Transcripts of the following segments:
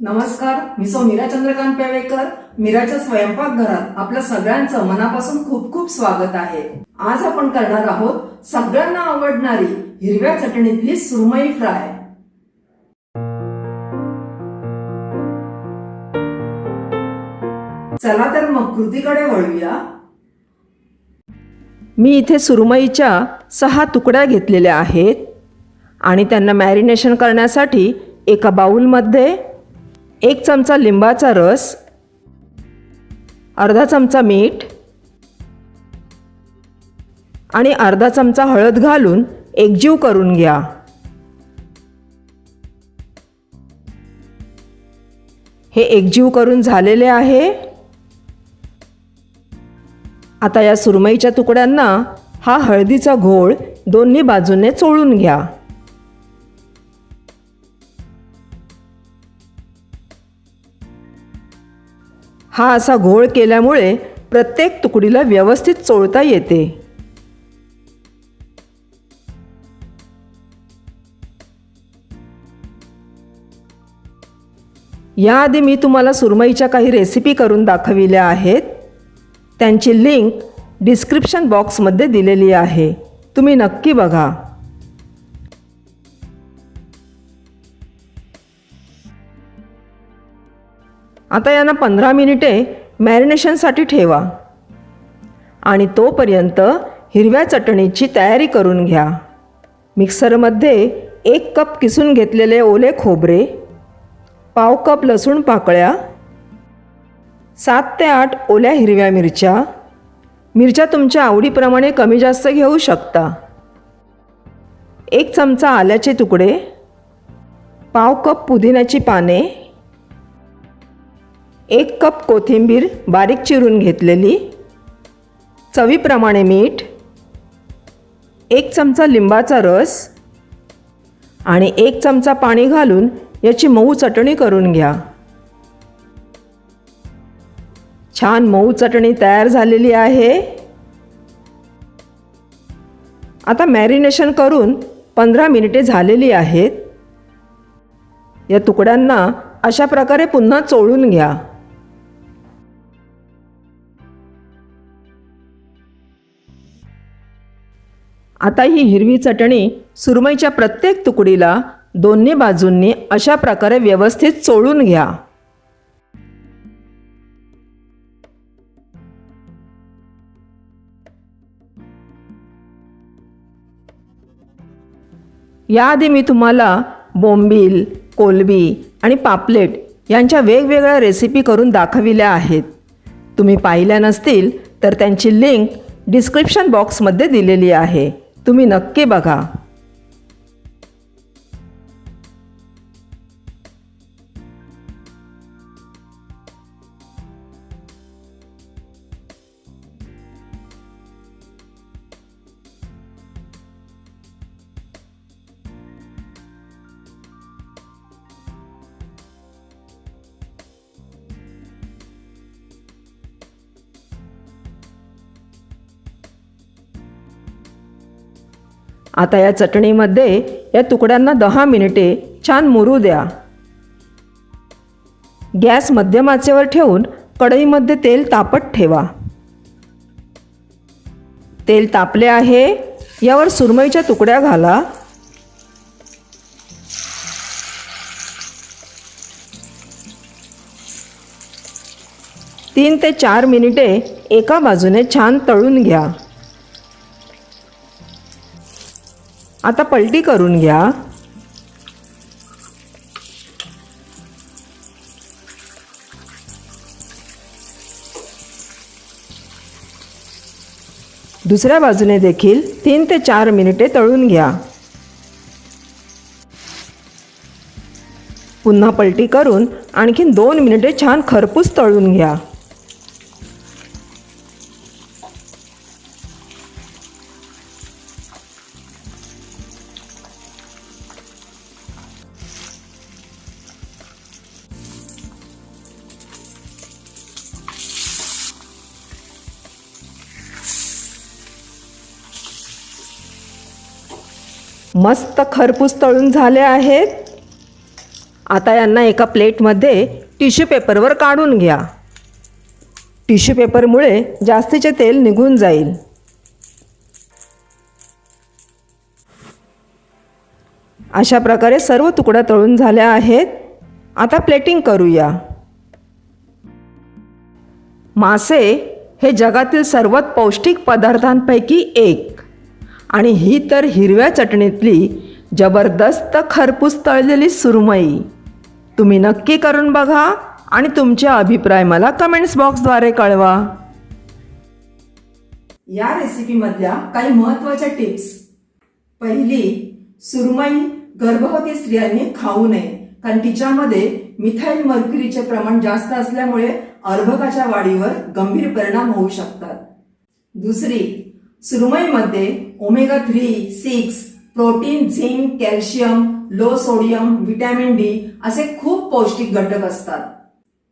नमस्कार मी सौ मीरा चंद्रकांत पेवेकर मीराच्या स्वयंपाकघरात आपलं सगळ्यांचं मनापासून खूप खूप स्वागत आहे. आज आपण करणार आहोत सगळ्यांना आवडणारी हिरव्या चटणीतली सुरमई फ्राय. चला तर मग कृतीकडे वळूया. मी इथे सुरमईच्या सहा तुकड्या घेतलेल्या आहेत आणि त्यांना मॅरिनेशन करण्यासाठी एका बाऊलमध्ये एक चमचा लिंबाचा रस अर्धा चमचा मीठ आणि अर्धा चमचा हळद घालून एकजीव करून घ्या. हे एकजीव करून झालेले आहे. आता या सुरमईच्या तुकड्यांना हा हळदीचा घोळ दोन्ही बाजूने चोळून घ्या. हा असा घोळ केल्यामुळे प्रत्येक तुकडीला व्यवस्थित चोळता येते. याआधी मी तुम्हाला सुरमईच्या काही रेसिपी करून दाखविल्या आहेत. त्यांची लिंक डिस्क्रिप्शन बॉक्समध्ये दिलेली आहे. तुम्ही नक्की बघा. आता यांना पंधरा मिनिटे मॅरिनेशनसाठी ठेवा. आणि तोपर्यंत हिरव्या चटणीची तयारी करून घ्या. मिक्सरमध्ये एक कप किसून घेतलेले ओले खोबरे पाव कप लसूण पाकळ्या सात ते आठ ओल्या हिरव्या मिरच्या. मिरच्या तुमच्या आवडीप्रमाणे कमी जास्त घेऊ शकता. एक चमचा आल्याचे तुकडे पाव कप पुदिन्याची पाने एक कप कोथिंबीर बारीक चिरून घेतलेली चवीप्रमाणे मीठ एक चमचा लिंबाचा रस आणि एक चमचा पाणी घालून याची मऊ चटणी करून घ्या. छान मऊ चटणी तयार झालेली आहे. आता मॅरिनेशन करून पंधरा मिनिटे झालेली आहेत. या तुकड्यांना अशा प्रकारे पुन्हा चोळून घ्या. आता ही हिरवी चटणी सुरमईच्या प्रत्येक तुकडीला दोन्ही बाजूंनी अशा प्रकारे व्यवस्थित चोळून घ्या. याआधी मी तुम्हाला बोंबील कोलबी आणि पापलेट यांच्या वेगवेगळ्या रेसिपी करून दाखविल्या आहेत. तुम्ही पाहिल्या नसतील तर त्यांची लिंक डिस्क्रिप्शन बॉक्समध्ये दिलेली आहे. तुम्ही नक्की बघा. आता या चटणीमध्ये या तुकड्यांना दहा मिनिटे छान मुरू द्या. गॅस मध्यम आचेवर ठेवून कढईमध्ये तेल तापत ठेवा. तेल तापले आहे. यावर सुरमईच्या तुकड्या घाला. तीन ते चार मिनिटे एका बाजूने छान तळून घ्या. आता पलटी करून घ्या. दुसऱ्या बाजूने देखील तीन ते चार मिनिटे तळून घ्या. पुन्हा पलटी करून आणखीन दोन मिनिटे छान खरपूस तळून घ्या. मस्त खरपूस तळून झाले आहेत. आता यांना एका प्लेटमध्ये टिश्यू पेपरवर काढून घ्या. टिश्यू पेपरमुळे जास्तीचे तेल निघून जाईल. अशा प्रकारे सर्व तुकड्या तळून झाल्या आहेत. आता प्लेटिंग करूया. मासे हे जगातील सर्वात पौष्टिक पदार्थांपैकी एक. आणि ही तर हिरव्या चटणीतली जबरदस्त खरपूस तळलेली सुरमई. तुम्ही नक्की करून बघा आणि तुमचे अभिप्राय मला कमेंट्स बॉक्सद्वारे कळवा. या रेसिपीमधल्या काही महत्त्वाच्या टिप्स पहिली सुरमई गर्भवती स्त्रियांनी खाऊ नये कारण तिच्यामध्ये मिथाईल मर्क्युरीचे प्रमाण जास्त असल्यामुळे अर्भकाच्या वाढीवर गंभीर परिणाम होऊ शकतात. दुसरी सुरमईमध्ये omega three six protein zinc calcium low sodium vitamin D असे खूप पौष्टिक घटक असतात.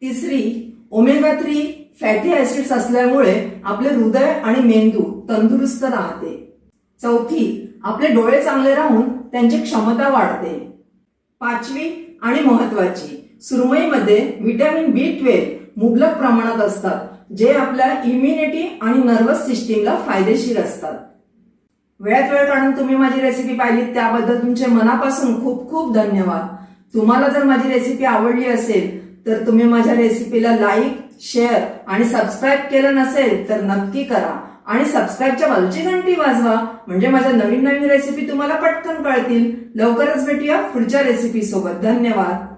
तिसरी ओमेगा थ्री फॅटी ऍसिड्स असल्यामुळे आपले हृदय आणि मेंदू तंदुरुस्त राहते. चौथी आपले डोळे चांगले राहून त्यांची क्षमता वाढते. पाचवी आणि महत्वाची सुरमईमध्ये व्हिटॅमिन बी ट्वेल्व मुबलक प्रमाणात असतात. जे आपल्या इम्युनिटी आणि नर्वस सिस्टीमला फायदेशीर असतात. वेळात वेळ काढून तुम्ही माझी रेसिपी पाहिली त्याबद्दल तुमचे मनापासून खूप खूप धन्यवाद. तुम्हाला जर माझी रेसिपी आवडली असेल तर तुम्ही माझ्या रेसिपीला लाईक शेअर आणि सबस्क्राईब केलं नसेल तर नक्की करा. आणि सबस्क्राईबच्या बाजूची घंटी वाजवा म्हणजे माझ्या नवीन नवीन रेसिपी तुम्हाला पटकन कळतील. लवकरच भेटूया पुढच्या रेसिपी सोबत. धन्यवाद.